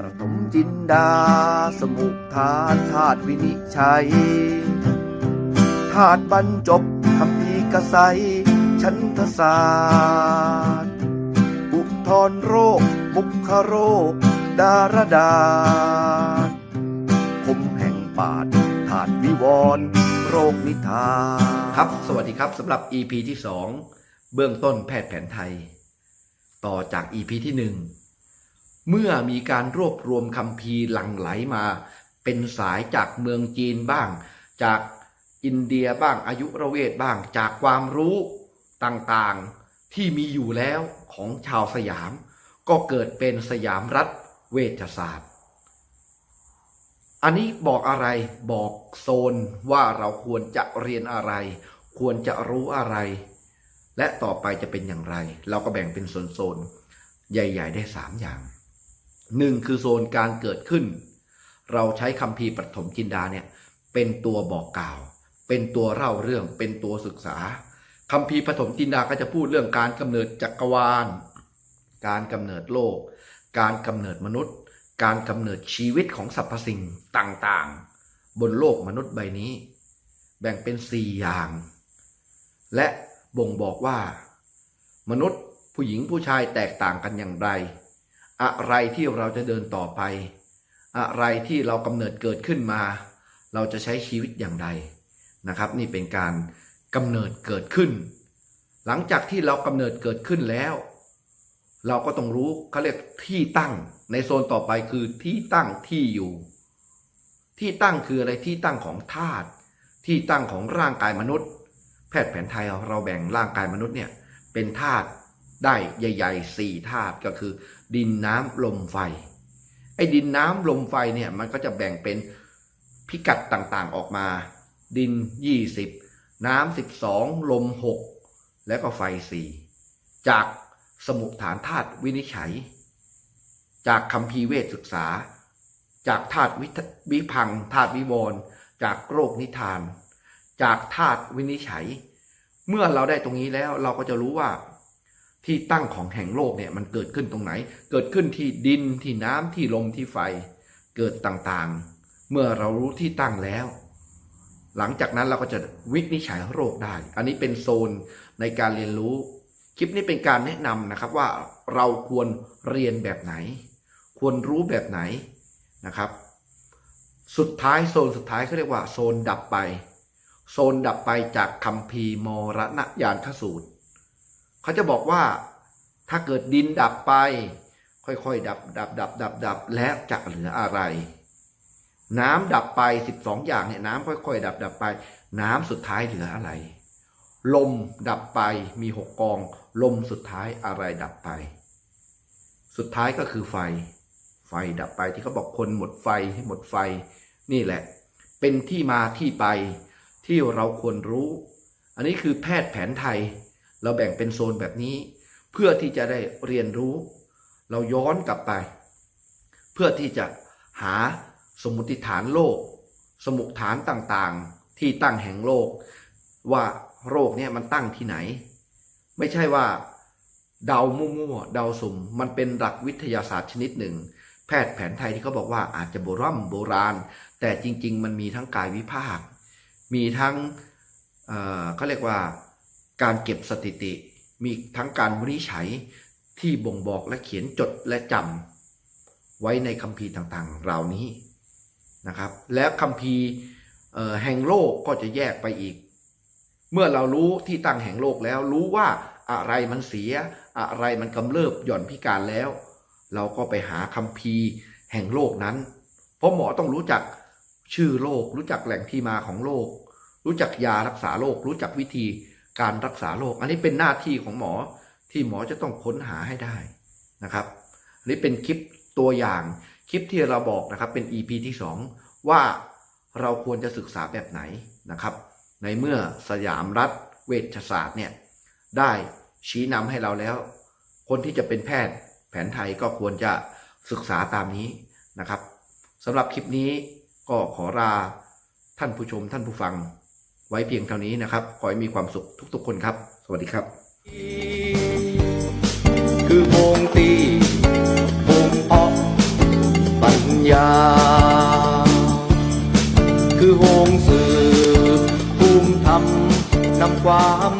ประถมจินดา สมุทานธาตุวินิจฉัยธาตุบรรจบคำพีกษัยชันทศาสตร์อุทธรโรค มุขโรค ดารดาษคมแห่งปาดธาตุวิวร โรคนิทานครับสวัสดีครับสำหรับ EP ที่ 2 เบื้องต้นแพทย์แผนไทย ต่อจาก EP ที่ 1 เมื่อมีการรวบรวมคำพีหลั่งไหลมา เป็นสายจากเมืองจีนบ้าง จากอินเดียบ้างอายุรเวทบ้าง จากความรู้ต่างๆที่มีอยู่แล้วของชาวสยาม ก็เกิดเป็นสยามรัฐเวชศาสตร์ อันนี้บอกอะไรบอกโซนว่าเราควรจะเรียนอะไร ควรจะรู้อะไร และต่อไปจะเป็นอย่างไร เราก็แบ่งเป็นโซนๆใหญ่ ๆ ได้สามอย่าง หนึ่งคือโซนการเกิดขึ้น เราใช้คำพีปฐมจินดาเนี่ยเป็นตัวบอกกล่าว เป็นตัวเล่าเรื่องเป็นตัวศึกษาคำพีปฐมจินดาก็จะพูดเรื่องการกำเนิดจักรวาล การกำเนิดโลก การกำเนิดมนุษย์ การกำเนิดชีวิตของสรรพสิ่งต่างๆ บนโลกมนุษย์ใบนี้ แบ่งเป็นสี่อย่าง และบ่งบอกว่า มนุษย์ผู้หญิงผู้ชายแตกต่างกันอย่างไร อะไรที่เราจะเดินต่อไป อะไรที่เรากำเนิดเกิดขึ้นมา เราจะใช้ชีวิตอย่างไรนะครับ นี่เป็นการกำเนิดเกิดขึ้น หลังจากที่เรากำเนิดเกิดขึ้นแล้ว เราก็ต้องรู้เขาเรียกที่ตั้งในโซนต่อไปคือที่ตั้งที่อยู่ ที่ตั้งคืออะไรที่ตั้งของธาตุที่ตั้งของร่างกายมนุษย์ แพทย์แผนไทยเราแบ่งร่างกายมนุษย์เนี่ยเป็นธาตุ ได้ใหญ่ๆสี่ธาตุก็คือ ดินน้ำลมไฟ ไอ้ดินน้ำลมไฟเนี่ยมันก็จะแบ่งเป็นพิกัดต่างๆออกมา ดิน 20 น้ำ 12 ลม 6 แล้วก็ไฟ 4 จากสมุฐานธาตุวินิจฉัย จากคำพีเวทศึกษา จากธาตุวิพังธาตุวิวรณ์จากโรคนิทาน จากธาตุวินิจฉัย เมื่อเราได้ตรงนี้แล้วเราก็จะรู้ว่า ที่ตั้งของแห่งโลกเนี่ยมันเกิดขึ้นตรงไหน เกิดขึ้นที่ดินที่น้ำที่ลมที่ไฟเกิดต่างๆ เมื่อเรารู้ที่ตั้งแล้ว หลังจากนั้นเราก็จะวินิจฉัยโรคได้ อันนี้เป็นโซนในการเรียนรู้ คลิปนี้เป็นการแนะนำนะครับว่าเราควรเรียนแบบไหน ควรรู้แบบไหนนะครับ สุดท้ายโซนสุดท้ายเขาเรียกว่าโซนดับไป โซนดับไปจากคัมภีมรณยานทสูตร เขาจะบอกว่าถ้าเกิดดินดับไป ค่อยๆ ดับดับดับดับดับแล้วจะเหลืออะไร น้ำดับไป12องอย่างเนี่ยน้ำค่อยๆ ดับดับไป น้ำสุดท้ายเหลืออะไร ลมดับไปมีหกกอง ลมสุดท้ายอะไรดับไป สุดท้ายก็คือไฟ ไฟดับไปที่เขาบอกคนหมดไฟให้หมดไฟ นี่แหละ เป็นที่มาที่ไปที่เราควรรู้ อันนี้คือแพทย์แผนไทย เราแบ่งเป็นโซนแบบนี้ เพื่อที่จะได้เรียนรู้ เราย้อนกลับไป เพื่อที่จะหาสมมติฐานโลก สมุดฐานต่างๆ ที่ตั้งแห่งโลก ว่าโรคเนี่ยมันตั้งที่ไหน ไม่ใช่ว่าเดามั่วๆเดาสุ่ม มันเป็นหลักวิทยาศาสตร์ชนิดหนึ่ง แพทย์แผนไทยที่เขาบอกว่าอาจจะโบราณโบราณ แต่จริง ๆ มันมีทั้งกายวิภาค มีทั้งเอ่อเขาเรียกว่า การเก็บสถิติ มีทั้งการวินิจฉัยที่บ่งบอกและเขียนจดและจำไว้ในคัมภีร์ต่างๆ เหล่านี้นะครับ แล้วคัมภีร์แห่งโลกก็จะแยกไปอีก เมื่อเรารู้ที่ตั้งแห่งโลกแล้ว รู้ว่าอะไรมันเสีย อะไรมันกำเริบหย่อนพิการแล้ว เราก็ไปหาคัมภีร์แห่งโลกนั้น เพราะหมอต้องรู้จักชื่อโรครู้จักแหล่งที่มาของโรครู้จักยารักษาโรครู้จักวิธี การรักษาโรคอันนี้เป็นหน้าที่ของหมอที่หมอจะต้องค้นหาให้ได้นะครับอันนี้เป็นคลิปตัวอย่างคลิปที่เราบอกนะครับเป็น EP ที่ 2 ว่าเราควรจะศึกษาแบบไหนนะครับ ในเมื่อสยามรัฐเวชศาสตร์เนี่ยได้ชี้นำให้เราแล้ว คนที่จะเป็นแพทย์แผนไทยก็ควรจะศึกษาตามนี้นะครับสำหรับคลิปนี้ก็ขอลาท่านผู้ชมท่านผู้ฟัง ไว้เพียงเท่านี้นะครับ ขอให้มีความสุขทุกๆคนครับ สวัสดีครับ คือวงตีวงออกปัญญา คือวงสื่อภูมิธรรมนำความ